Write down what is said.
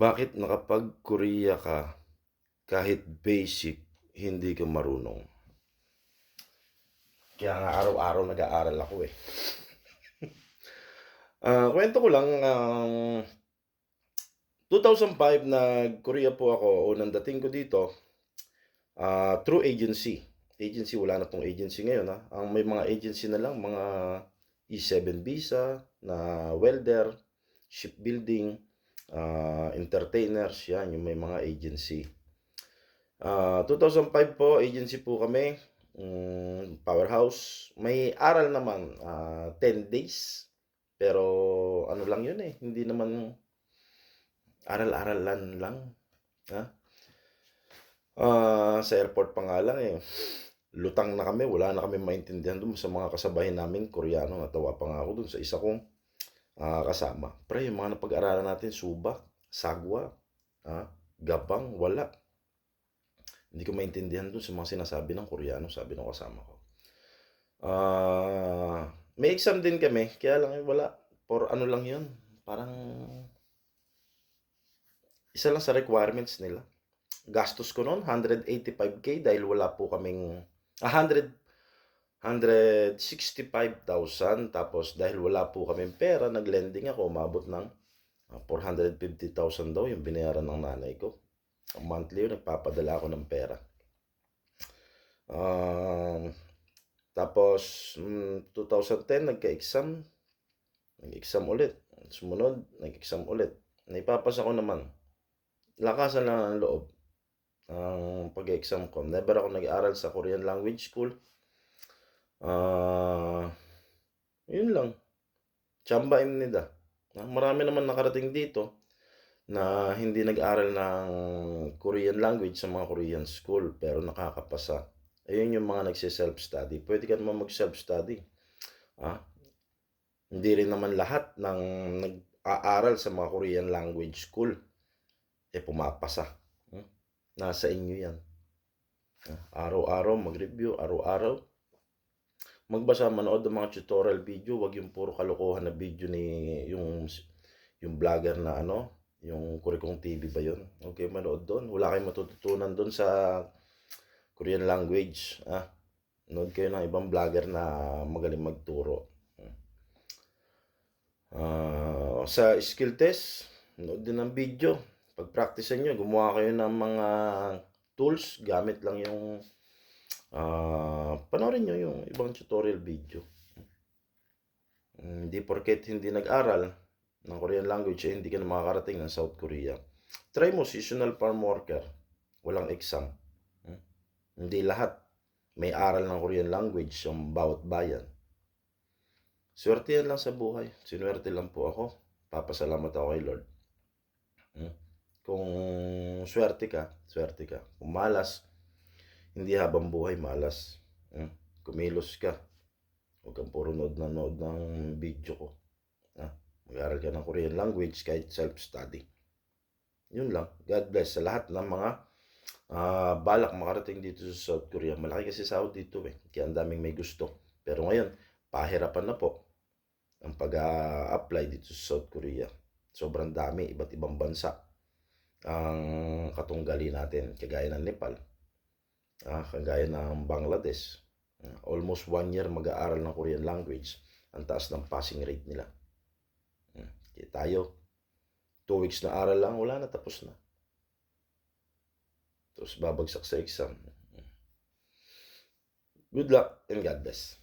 Bakit nakapag-Korea ka kahit basic hindi ka marunong? Kaya nga araw-araw nag-aaral ako eh. Ah, kwento ko lang, um, 2005 nag-Korea po ako. Unang dating ko dito, ah, through agency. Agency, wala na pong agency ngayon ha. Ang may mga agency na lang, mga E7 visa, na welder, shipbuilding, ah, entertainers, yan, yung may mga agency. Ah, 2005 po, agency po kami, mm, powerhouse. May aral naman, ah, 10 days. Pero ano lang yun eh, hindi naman aral-aralan lang. Ha? Ah, sa airport pa nga lang eh. Lutang na kami, wala na kami maintindihan doon sa mga kasabayan namin, Koreano. Natawa pa nga ako doon sa isa kong ah, kasama. Pre, yung mga napag-aralan natin, subak, sagwa, ah, gabang, wala. Hindi ko maintindihan doon sa mga sinasabi ng Koreano, sabi ng kasama ko. Ah, may exam din kami, kaya lang eh, wala. For ano lang yun, parang isa lang sa requirements nila. Gastos ko noon, 185k dahil wala po kaming, ah, 100, 165,000. Tapos dahil wala po kaming pera, naglending ako, umabot ng ah, 450,000 daw yung binayaran ng nanay ko. Monthly yun, nagpapadala ako ng pera. Um, tapos, mm, 2010, nagka-exam. Nag-exam ulit. Sumunod, nag-exam ulit. Naipapasa ko naman. Lakasan lang ang loob ang pag-exam ko. Never ako nag-aral sa Korean language school. Ah, yun lang. Chamba imnida. Ah, Marami naman nakarating dito na hindi nag-aral ng Korean language sa mga Korean school pero nakakapasa. Ayun yung mga nagsi-self-study. Pwede ka naman mag-self-study. Ah, hindi rin naman lahat ng nag-aaral sa mga Korean language school eh pumapasa. Hmm? Nasa inyo yan. Ah, Araw-araw mag-review, araw-araw magbasa, manood ng mga tutorial video, wag yung puro kalokohan na video ni yung yung vlogger na ano, yung Kurikong TV ba yun? Okay, manood doon. Wala kayong matututunan doon sa Korean language. Ah, nood kayo ng ibang vlogger na magaling magturo. Ah, sa skill test, nood din ng video. Pag-practice nyo, gumawa kayo ng mga tools, gamit lang yung ah panoorin nyo yung ibang tutorial video. Hindi porket hindi nag-aral ng Korean language, eh, hindi ka na makakarating ng South Korea. Try mo, seasonal farm worker. Walang exam. Hmm? Hindi lahat may aral ng Korean language yung bawat bayan. Swerte yan lang sa buhay. Sinuwerte lang po ako. Papasalamat ako kay Lord. Hmm? Kung swerte ka, swerte ka. Kung malas, hindi habang buhay malas. Hmm? Kumilos ka. Huwag kang puro nood na nood ng video ko. Ha? Mag-aral ka ng Korean language kahit self-study. Yun lang. God bless sa lahat ng mga ah, balak makarating dito sa South Korea. Malaki kasi sahod dito eh. Kaya ang daming may gusto. Pero ngayon, pahirapan na po ang pag-apply dito sa South Korea. Sobrang dami, iba't ibang bansa ang katunggali natin. Kagaya ng Nepal, ah, kagaya ng Bangladesh. Ah, almost one year mag-aaral ng Korean language. Ang taas ng passing rate nila. Hmm. Kaya tayo, two weeks na aral lang, wala na, tapos na. Tapos babagsak sa exam. Good luck and God bless.